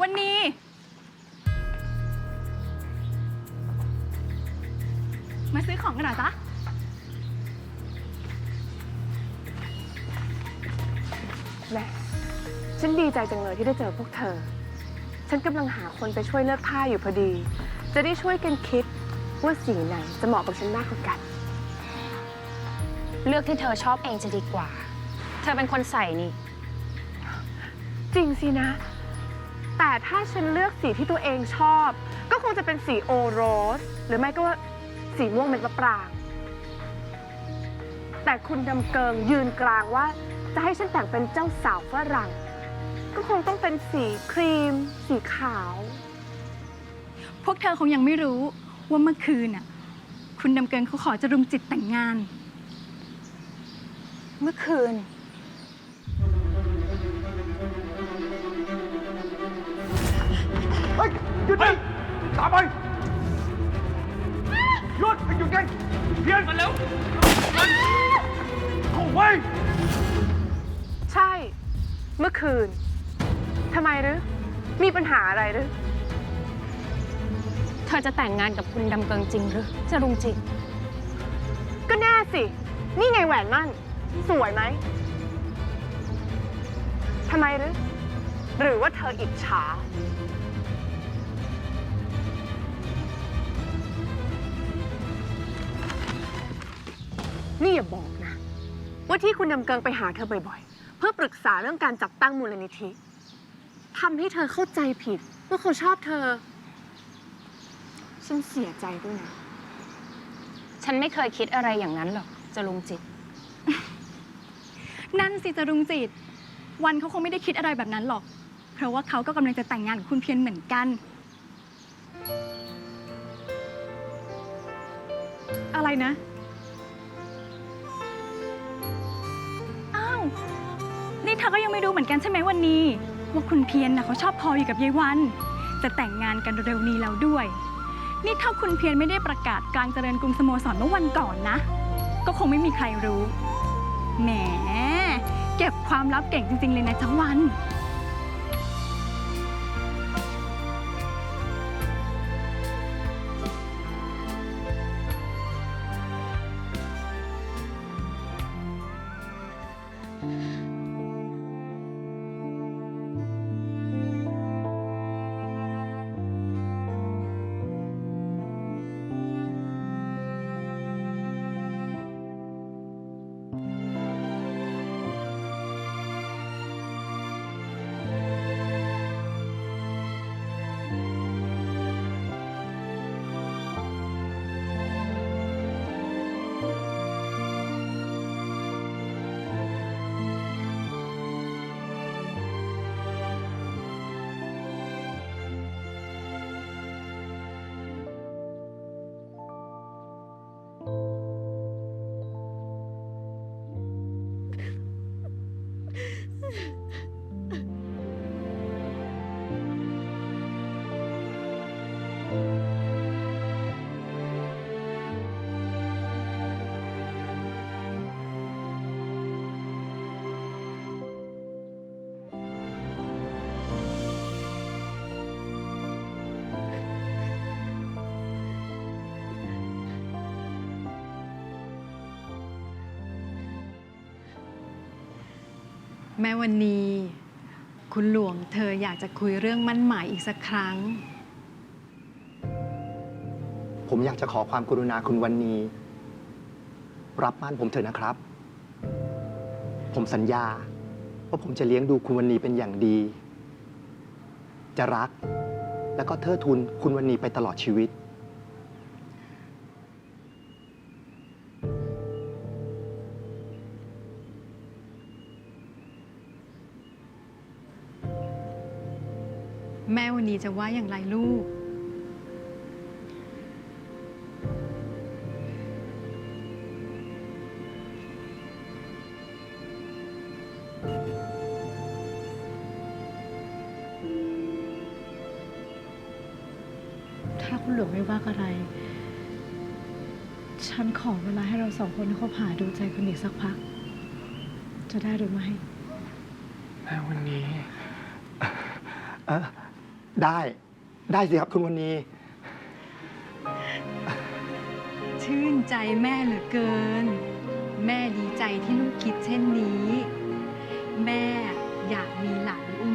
วันนี้ มาซื้อของกันเหรอจ๊ะ แม่ฉันดีใจจังเลยที่ได้เจอพวกเธอ ฉันกำลังหาคนไปช่วยเลือกผ้าอยู่พอดี จะได้ช่วยกันคิดว่าสีไหนจะเหมาะกับฉันมากกว่ากัน เลือกที่เธอชอบเองจะดีกว่า เธอเป็นคนใส่นี่ จริงสินะ แต่ถ้าฉันเลือกสีที่ตัวเองชอบ ก็คงจะเป็นสีโอโรส หรือไม่ก็ว่าสีม่วงเป็นมะปราง แต่คุณดำเกิงยืนกลางว่าจะให้ฉันแต่งเป็นเจ้าสาวฝรั่ง ก็คงต้องเป็นสีครีม สีขาว พวกเธอคงยังไม่รู้ว่าเมื่อคืนน่ะคุณดำเกินเขาขอจะรุมจิตแต่งงาน เมื่อคืน หยุดดิตามไปหยุดหยุดไงเพียนมาแล้วโอ้ยใช่ เมื่อคืนทำไมหรือ มีปัญหาอะไรหรือ เธอจะแต่งงานกับคุณดำเกิงจริงหรือจะรุงจิตก็แน่สิ นี่ไงแหวนมั่น สวยไหมทำไมหรือ หรือว่าเธออิจฉา นี่อย่าบอกนะ ว่าที่คุณนำเกิงไปหาเธอบ่อยๆ เพื่อปรึกษาเรื่องการจัดตั้งมูลนิธิทำให้เธอเข้าใจผิด ว่าเขาชอบเธอ ฉันเสียใจด้วยนะ ฉันไม่เคยคิดอะไรอย่างนั้นหรอกจะรุงจิต นั่นสิจะรุงจิต วันเขาคงไม่ได้คิดอะไรแบบนั้นหรอก เพราะว่าเขาก็กำลังจะแต่งงานกับคุณเพียรเหมือนกัน อะไรนะ เธอก็ยังไม่รู้เหมือนกันใช่ไหมวันนี้ ว่าคุณเพียรนะเขาชอบพออยู่กับยายวัน จะแต่งงานกันเร็วๆนี้แล้วด้วย นี่ถ้าคุณเพียรไม่ได้ประกาศกลางเจริญกรุงสโมสรเมื่อวันก่อนนะ ก็คงไม่มีใครรู้ แหม เก็บความลับเก่งจริงๆเลยนะจังวัน แม่วันนี้ คุณหลวงเธออยากจะคุยเรื่องมั่นหมายอีกสักครั้ง ผมอยากจะขอความกรุณาคุณวันนี้ รับม่านผมเถอะนะครับ ผมสัญญา ว่าผมจะเลี้ยงดูคุณวันนี้เป็นอย่างดี จะรัก แล้วก็เทิดทูนคุณวันนี้ไปตลอดชีวิต แม่วันนี้จะว่าอย่างไรลูก ถ้าคุณเหลือไม่ว่าอะไร ฉันขอเวลาให้เราสองคนคบหาดูใจกันอีกสักพัก จะได้หรือไม่แต่วันนี้เอ่อได้ ได้สิครับคุณวันนี้ ชื่นใจแม่เหลือเกิน แม่ดีใจที่ลูกคิดเช่นนี้ แม่อยากมีหลานอ้